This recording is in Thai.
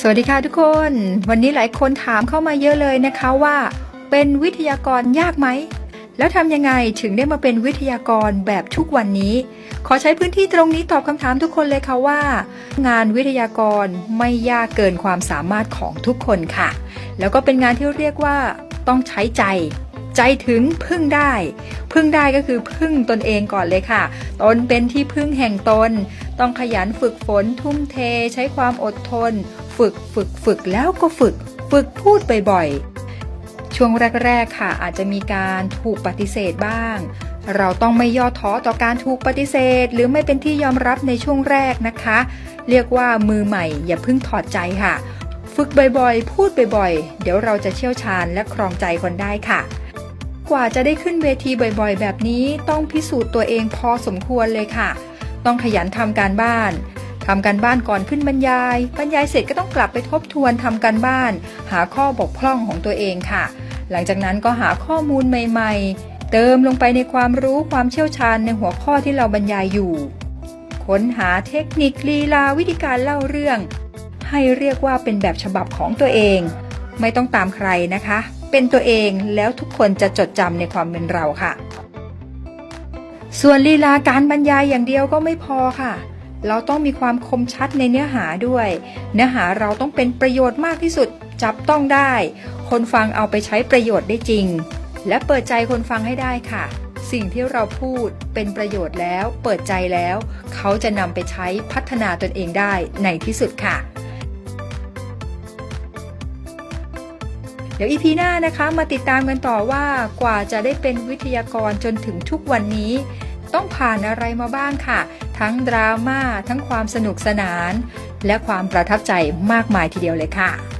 สวัสดีค่ะทุกคน วันนี้หลายคนถามเข้ามาเยอะเลยนะคะว่า เป็นวิทยากรยากไหม แล้วทำยังไงถึงได้มาเป็นวิทยากรแบบทุกวันนี้ ขอใช้พื้นที่ตรงนี้ตอบคำถามทุกคนเลยค่ะว่า งานวิทยากรไม่ยากเกินความสามารถของทุกคนค่ะ แล้วก็เป็นงานที่เรียกว่าต้องใช้ใจใจถึงพึ่งได้ พึ่งได้ก็คือพึ่งตนเองก่อนเลยค่ะ ตนเป็นที่พึ่งแห่งตน ต้องขยันฝึกฝนทุ่มเทใช้ความอดทน ฝึกฝึกฝึกแล้วก็ฝึก ฝึกพูดบ่อยๆ ช่วงแรกๆค่ะ อาจจะมีการถูกปฏิเสธบ้าง เราต้องไม่ย่อท้อต่อการถูกปฏิเสธ หรือไม่เป็นที่ยอมรับในช่วงแรกนะคะ เรียกว่ามือใหม่อย่าเพิ่งถอดใจค่ะ ฝึกบ่อยๆ พูดบ่อยๆ เดี๋ยวเราจะเชี่ยวชาญและครองใจคนได้ค่ะกว่าจะได้ขึ้นเวทีบ่อยๆ แบบนี้ต้องพิสูจน์ตัวเองพอสมควรเลยค่ะ ต้องขยันทำการบ้านทำการบ้านก่อนขึ้นบรรยาย บรรยายเสร็จก็ต้องกลับไปทบทวนทำการบ้าน หาข้อบกพร่องของตัวเองค่ะ หลังจากนั้นก็หาข้อมูลใหม่ ๆ เติมลงไปในความรู้ความเชี่ยวชาญในหัวข้อที่เราบรรยายอยู่ ค้นหาเทคนิคลีลาวิธีการเล่าเรื่อง ให้เรียกว่าเป็นแบบฉบับของตัวเอง ไม่ต้องตามใครนะคะ เป็นตัวเองแล้วทุกคนจะจดจำในความเป็นเราค่ะ ส่วนลีลาการบรรยายอย่างเดียวก็ไม่พอค่ะ เราต้องมีความคมชัดในเนื้อหาด้วย เนื้อหาเราต้องเป็นประโยชน์มากที่สุดจับต้องได้ คนฟังเอาไปใช้ประโยชน์ได้จริง และเปิดใจคนฟังให้ได้ค่ะ สิ่งที่เราพูดเป็นประโยชน์แล้ว เปิดใจแล้ว เขาจะนำไปใช้พัฒนาตนเองได้ในที่สุดค่ะ ดี๋ยวอีพีหน้านะคะมาติดตามกันต่อว่ากว่าจะได้เป็นวิทยากรจนถึงทุกวันนี้ ต้องผ่านอะไรมาบ้างค่ะ ทั้งดราม่าทั้งความสนุกสนาน และความประทับใจมากมายทีเดียวเลยค่ะ